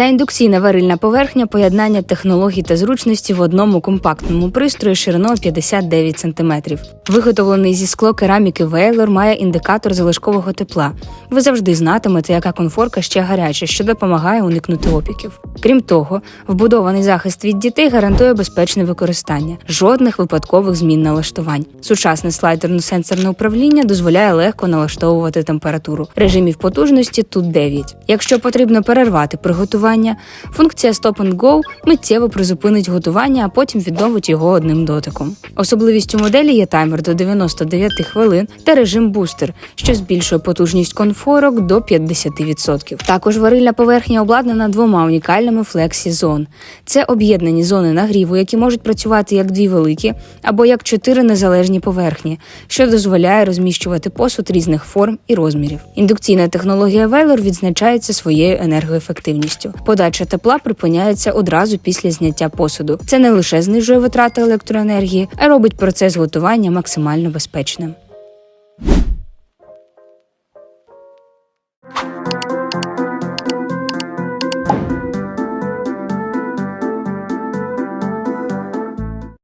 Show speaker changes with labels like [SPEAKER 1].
[SPEAKER 1] Ця індукційна варильна поверхня поєднання технологій та зручності в одному компактному пристрої шириною 59 см. Виготовлений зі скло кераміки Вейлор має індикатор залишкового тепла. Ви завжди знатимете, яка конфорка ще гаряча, що допомагає уникнути опіків. Крім того, вбудований захист від дітей гарантує безпечне використання, жодних випадкових змін налаштувань. Сучасне слайдерно-сенсорне управління дозволяє легко налаштовувати температуру. Режимів потужності тут 9. Якщо потрібно перервати приготування, функція Stop and Go миттєво призупинить готування, а потім відновить його одним дотиком. Особливістю моделі є таймер до 99 хвилин та режим бустер, що збільшує потужність конфорок до 50%. Також варильна поверхня обладнана двома унікальними флексі зон. Це об'єднані зони нагріву, які можуть працювати як дві великі або як чотири незалежні поверхні, що дозволяє розміщувати посуд різних форм і розмірів. Індукційна технологія Veylor відзначається своєю енергоефективністю. Подача тепла припиняється одразу після зняття посуду. Це не лише знижує витрати електроенергії, а робить процес готування максимально безпечним.